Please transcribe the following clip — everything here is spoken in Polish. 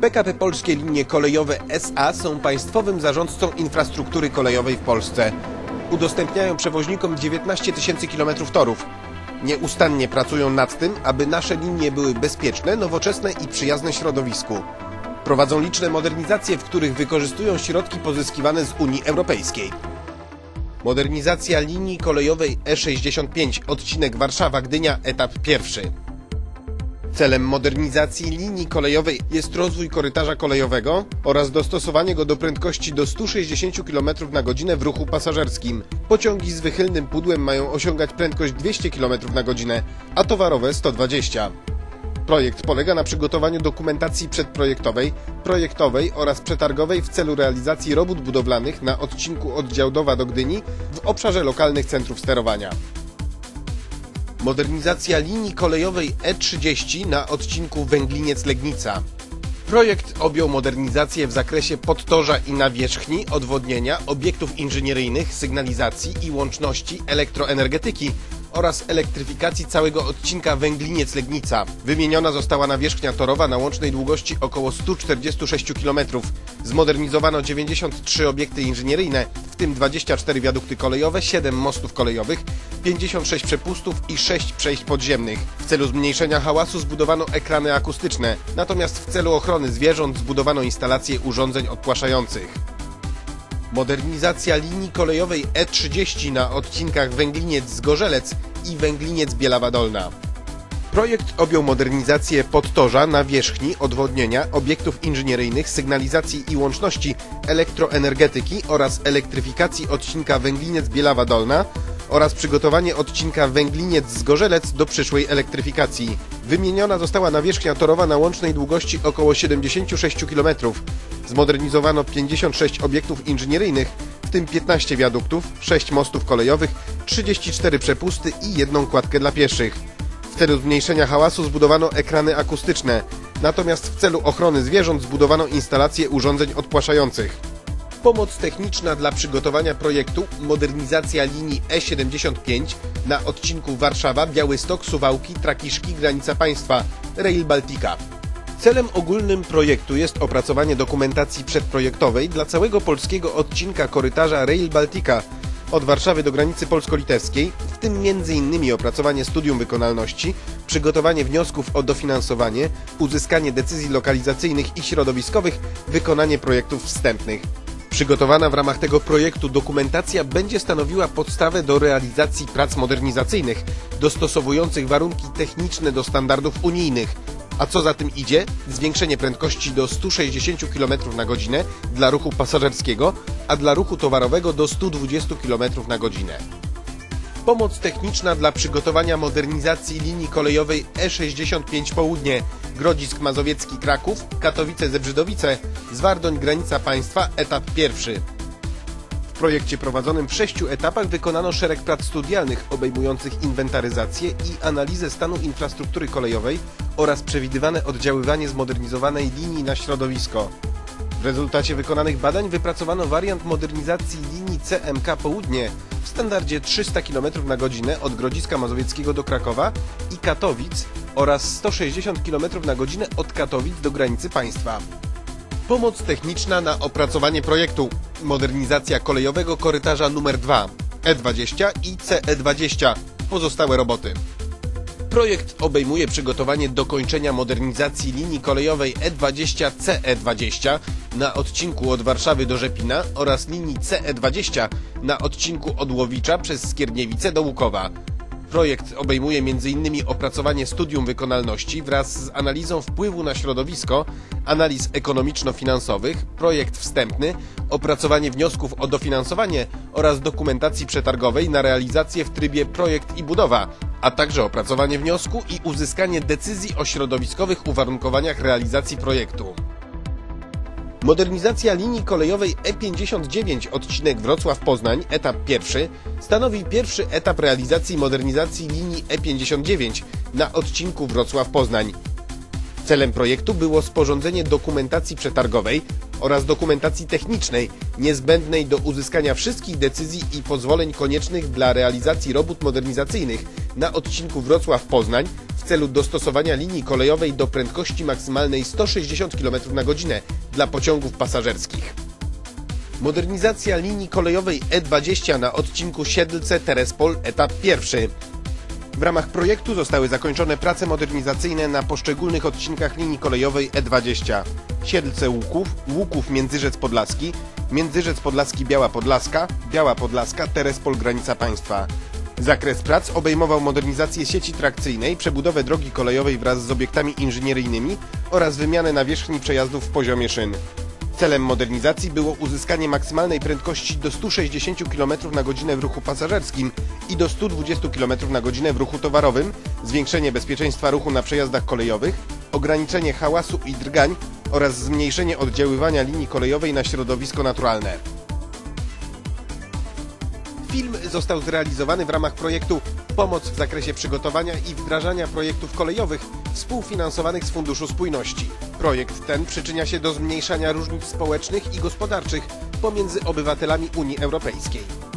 PKP Polskie Linie Kolejowe SA są państwowym zarządcą infrastruktury kolejowej w Polsce. Udostępniają przewoźnikom 19 tysięcy kilometrów torów. Nieustannie pracują nad tym, aby nasze linie były bezpieczne, nowoczesne i przyjazne środowisku. Prowadzą liczne modernizacje, w których wykorzystują środki pozyskiwane z Unii Europejskiej. Modernizacja linii kolejowej E65, odcinek Warszawa-Gdynia, etap pierwszy. Celem modernizacji linii kolejowej jest rozwój korytarza kolejowego oraz dostosowanie go do prędkości do 160 km na godzinę w ruchu pasażerskim. Pociągi z wychylnym pudłem mają osiągać prędkość 200 km na godzinę, a towarowe 120. Projekt polega na przygotowaniu dokumentacji przedprojektowej, projektowej oraz przetargowej w celu realizacji robót budowlanych na odcinku od Działdowa do Gdyni w obszarze lokalnych centrów sterowania. Modernizacja linii kolejowej E30 na odcinku Węgliniec-Legnica. Projekt objął modernizację w zakresie podtorza i nawierzchni, odwodnienia, obiektów inżynieryjnych, sygnalizacji i łączności elektroenergetyki oraz elektryfikacji całego odcinka Węgliniec-Legnica. Wymieniona została nawierzchnia torowa na łącznej długości około 146 km. Zmodernizowano 93 obiekty inżynieryjne, w tym 24 wiadukty kolejowe, 7 mostów kolejowych, 56 przepustów i 6 przejść podziemnych. W celu zmniejszenia hałasu zbudowano ekrany akustyczne, natomiast w celu ochrony zwierząt zbudowano instalacje urządzeń odpłaszających. Modernizacja linii kolejowej E30 na odcinkach Węgliniec-Zgorzelec i Węgliniec-Bielawa Dolna. Projekt objął modernizację podtorza, nawierzchni, odwodnienia, obiektów inżynieryjnych, sygnalizacji i łączności, elektroenergetyki oraz elektryfikacji odcinka Węgliniec-Bielawa Dolna oraz przygotowanie odcinka Węgliniec-Zgorzelec do przyszłej elektryfikacji. Wymieniona została nawierzchnia torowa na łącznej długości około 76 km. Zmodernizowano 56 obiektów inżynieryjnych, w tym 15 wiaduktów, 6 mostów kolejowych, 34 przepusty i jedną kładkę dla pieszych. W celu zmniejszenia hałasu zbudowano ekrany akustyczne, natomiast w celu ochrony zwierząt zbudowano instalacje urządzeń odpłaszających. Pomoc techniczna dla przygotowania projektu modernizacja linii E75 na odcinku Warszawa, Białystok, Suwałki, Trakiszki, granica państwa, Rail Baltica. Celem ogólnym projektu jest opracowanie dokumentacji przedprojektowej dla całego polskiego odcinka korytarza Rail Baltica od Warszawy do granicy polsko-litewskiej, w tym m.in. opracowanie studium wykonalności, przygotowanie wniosków o dofinansowanie, uzyskanie decyzji lokalizacyjnych i środowiskowych, wykonanie projektów wstępnych. Przygotowana w ramach tego projektu dokumentacja będzie stanowiła podstawę do realizacji prac modernizacyjnych, dostosowujących warunki techniczne do standardów unijnych, a co za tym idzie, zwiększenie prędkości do 160 km na godzinę dla ruchu pasażerskiego, a dla ruchu towarowego do 120 km na godzinę. Pomoc techniczna dla przygotowania modernizacji linii kolejowej E65 Południe, Grodzisk Mazowiecki Kraków, Katowice Zebrzydowice, Zwardoń Granica Państwa, etap pierwszy. W projekcie prowadzonym w sześciu etapach wykonano szereg prac studialnych obejmujących inwentaryzację i analizę stanu infrastruktury kolejowej oraz przewidywane oddziaływanie zmodernizowanej linii na środowisko. W rezultacie wykonanych badań wypracowano wariant modernizacji linii CMK Południe w standardzie 300 km na godzinę od Grodziska Mazowieckiego do Krakowa i Katowic oraz 160 km na godzinę od Katowic do granicy państwa. Pomoc techniczna na opracowanie projektu. Modernizacja kolejowego korytarza numer 2 E20 i CE20 Pozostałe roboty Projekt obejmuje przygotowanie dokończenia modernizacji linii kolejowej E E20 CE20 na odcinku od Warszawy do Rzepina oraz linii CE20 na odcinku od Łowicza przez Skierniewice do Łukowa. Projekt obejmuje m.in. opracowanie studium wykonalności wraz z analizą wpływu na środowisko, analiz ekonomiczno-finansowych, projekt wstępny, opracowanie wniosków o dofinansowanie oraz dokumentacji przetargowej na realizację w trybie projekt i budowa, a także opracowanie wniosku i uzyskanie decyzji o środowiskowych uwarunkowaniach realizacji projektu. Modernizacja linii kolejowej E59 odcinek Wrocław-Poznań, etap pierwszy, stanowi pierwszy etap realizacji modernizacji linii E59 na odcinku Wrocław-Poznań. Celem projektu było sporządzenie dokumentacji przetargowej oraz dokumentacji technicznej niezbędnej do uzyskania wszystkich decyzji i pozwoleń koniecznych dla realizacji robót modernizacyjnych na odcinku Wrocław-Poznań celu dostosowania linii kolejowej do prędkości maksymalnej 160 km na godzinę dla pociągów pasażerskich. Modernizacja linii kolejowej E20 na odcinku Siedlce-Terespol etap pierwszy. W ramach projektu zostały zakończone prace modernizacyjne na poszczególnych odcinkach linii kolejowej E20. Siedlce Łuków, Łuków Międzyrzec Podlaski, Międzyrzec Podlaski Biała Podlaska, Biała Podlaska, Terespol Granica Państwa. Zakres prac obejmował modernizację sieci trakcyjnej, przebudowę drogi kolejowej wraz z obiektami inżynieryjnymi oraz wymianę nawierzchni przejazdów w poziomie szyn. Celem modernizacji było uzyskanie maksymalnej prędkości do 160 km na godzinę w ruchu pasażerskim i do 120 km na godzinę w ruchu towarowym, zwiększenie bezpieczeństwa ruchu na przejazdach kolejowych, ograniczenie hałasu i drgań oraz zmniejszenie oddziaływania linii kolejowej na środowisko naturalne. Film został zrealizowany w ramach projektu Pomoc w zakresie przygotowania i wdrażania projektów kolejowych współfinansowanych z Funduszu Spójności. Projekt ten przyczynia się do zmniejszania różnic społecznych i gospodarczych pomiędzy obywatelami Unii Europejskiej.